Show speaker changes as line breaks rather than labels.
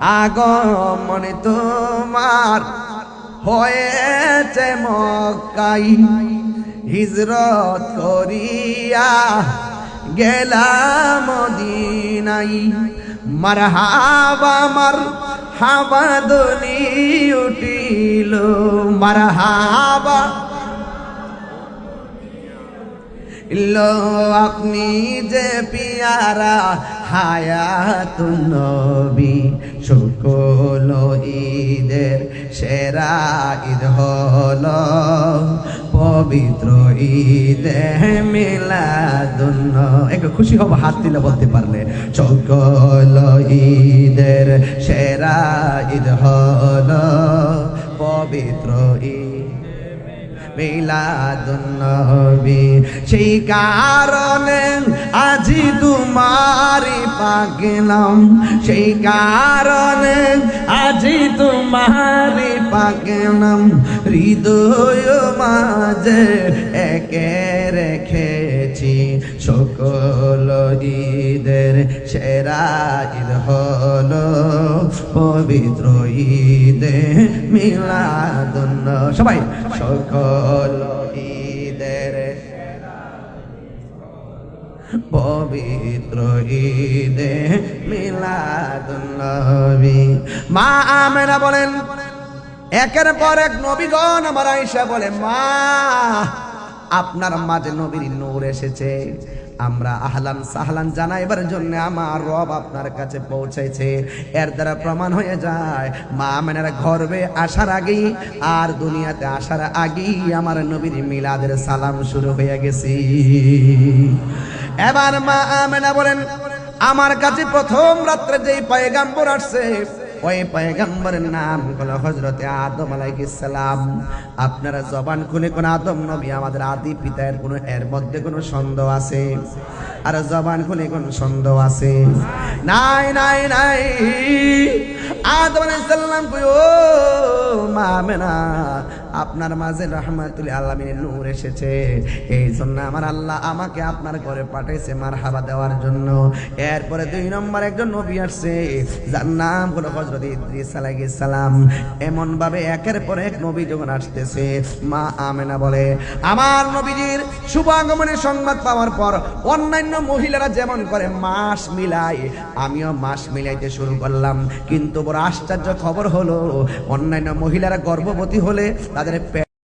আগমন তোমার হয়েছে মক্কাই। হিজরত করিয়া গেলাম মদিনাই। মারহাবা মার হাবা দনি উঠিল। মারহাবা লো আপনি যে পিয়ারা হায়াত নবী, শুকল ঈদের সেরা ঈদ হল পবিত্র ঈদে মিলাদুন্ন একটু খুশি হব, হাত দিলে বলতে পারলে। সকল ঈদের সেরা ঈদ হল পবিত্র ঈদ। মিলাদুন্নবী সেই কারণে আজি তোমারি পাগলাম। সেই কারণে আজি তোমারি পাগলাম। হৃদয় মাঝে একে রেখেছি সকল ঈদের সেরা ঈদ হলো। পবিত্র ঈদে মিলাদুন্ন সবাই, সকল ঈদের পবিত্র ঈদে মিলাদুন্নবী। মা আমেনা বলেন, একের পর এক নবীগণ আমার আয়েশা বলে, মা, আপনার মাঝে নবীর নূর এসেছে। আমরা আহলান সাহলান জানাইবার জন্য আমার রব আপনার কাছে পৌঁছেছে এর দ্বারা প্রমাণ হয়ে যায় মা মেনার গর্বে আসার আগেই আর দুনিয়াতে আসার আগেই আমার নবীর মিলাদের সালাম শুরু হয়ে গেছি। এবার মা আমেনা বলেন, আমার কাছে প্রথম রাত্রে যেই পয়গাম্বর আসছে ওই পয়গম্বরের নাম হলো হজরতে আদম আলাইসালাম আপনারা জবান খুলে কোন আদম নবী আমাদের আদি পিতার কোনো এর মধ্যে কোনো সন্দেহ আছে? আর জবান খুলে কোন সন্দেহ আছে? নাই নাই নাই। আদম আলাইহিসসালাম কই, ও মা আমেনা, আপনার মাঝে রহমাতুল আলামিনের নূর এসেছে। এই জন্য আমার আল্লাহ আমাকে আপনার ঘরে পাঠাইছে মার হাবা দেওয়ার জন্য। এরপরে দুই নম্বর একজন নবী আসছে, যার নাম হলো হজরত ইদ্রিস আলাইহিস সালাম। এমন ভাবে একের পর এক নবী যখন আসতেছে, মা আমেনা বলে, আমার নবীজির শুভ আগমনের সংবাদ পাওয়ার পর অন্যান্য মহিলারা যেমন করে, মাস মিলায় আমিও মাস মিলাইতে শুরু করলাম। কিন্তু বড় আশ্চর্য খবর হলো, অন্যান্য মহিলারা গর্ভবতী হলে তাদের